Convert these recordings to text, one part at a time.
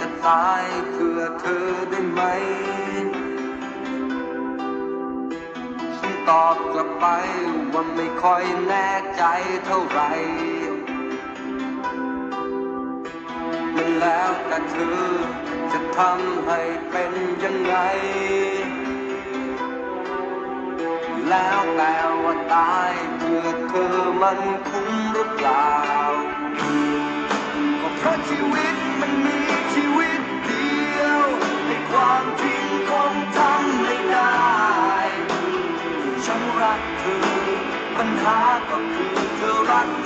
จะตายเพื่อเธอได้ไหม ฉันตอบกลับไปว่าไม่ค่อยแน่ใจเท่าไหร่มันแล้วแต่เธอจะทำให้เป็นยังไง แล้วแต่ว่าตายเพื่อเธอมันคุ้มหรือเปล่าก็เ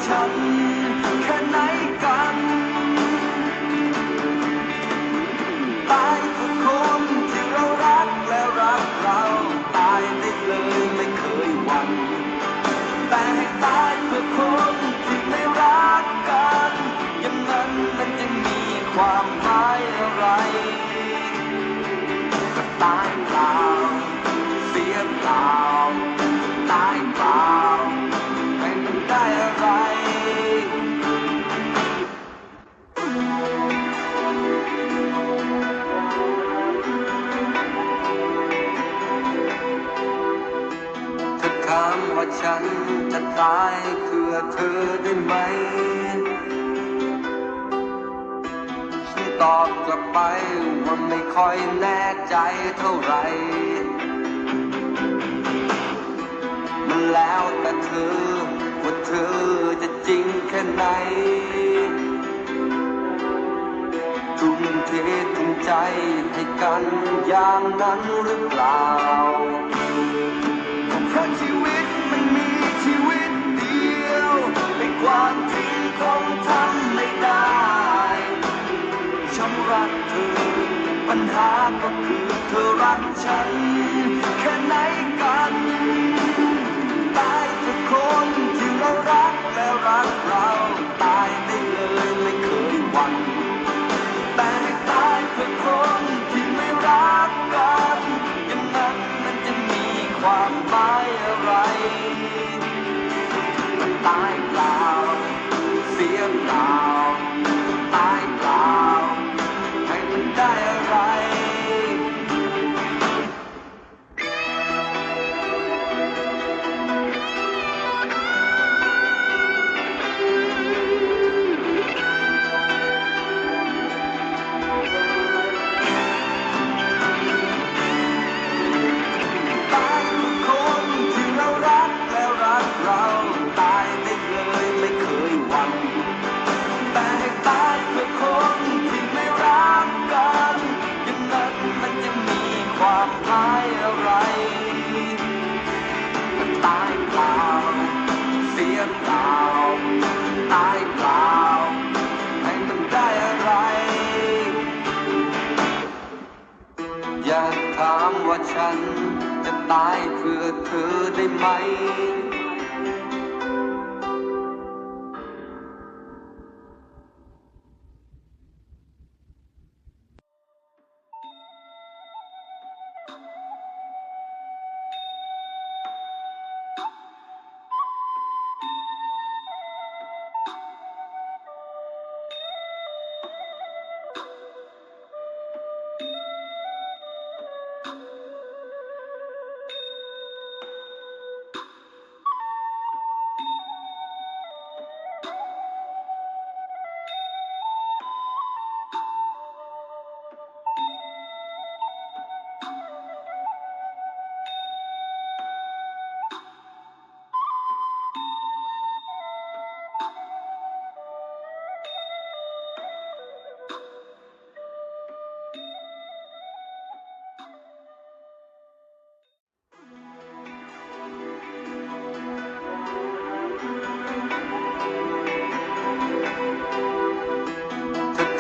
ฉันแค่ ถามว่าฉันจะตายเพื่อเธอได้ไหม ฉันตอบกลับไปว่าไม่ค่อยแน่ใจเท่าไหร่มันแล้วแต่เธอ ว่าเธอจะจริงแค่ไหนทุ่มเททุ่มใจให้กันอย่างนั้นหรือเปล่า เพราะชีวิตมันมีชีวิตเดียวในความจริงคงทำไม่ได้ฉันรักเธอ ปัญหาก็คือเธอรักฉัน แค่ไหนกันตายทุกคนที่เรารักและรักเรา ตายได้เลยไม่เคยหวั่น เสี ตายเปล่า เสียเปล่า ตายเปล่าให้มันได้อะไร อยากถามว่าฉันจะตายเพื่อเธอได้ไหม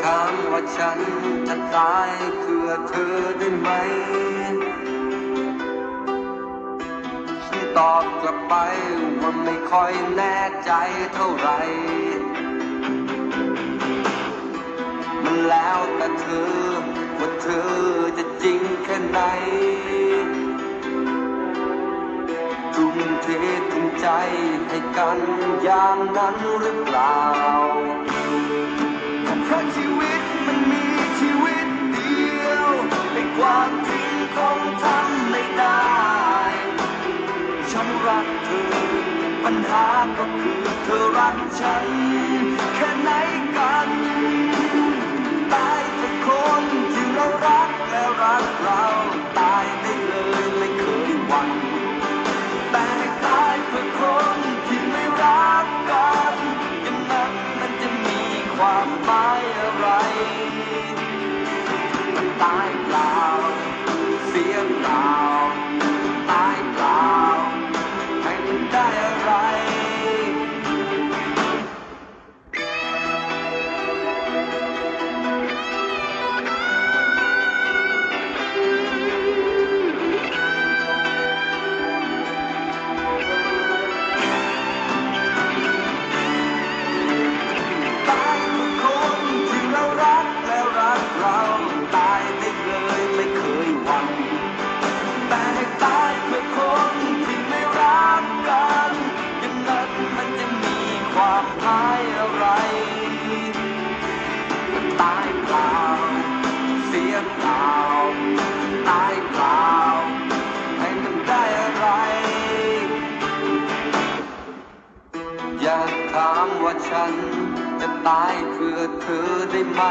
ถามว่าฉันจะตายเพื่อเธอได้ไหม ฉันตอบกลับไปว่าไม่ค่อยแน่ใจเท่าไหร่ มันแล้วแต่เธอว่าเธอจะจริงแค่ไหนทุ่มเททุ่มใจให้กันอย่างนั้นหรือเปล่า เพราะชีวิตมันมีชีวิตเดียวไอ้ความจริงคงทำไม่ได้ ฉันรักเธอ ปัญหาก็คือเธอรักฉัน แค่ไหนกันตายทุกคนที่เรารักแลรักเรา Bye. เสียเปล่าตายเปล่าให้มันได้ไร อยากถามว่าฉันจะตายเพื่อเธอได้ไหม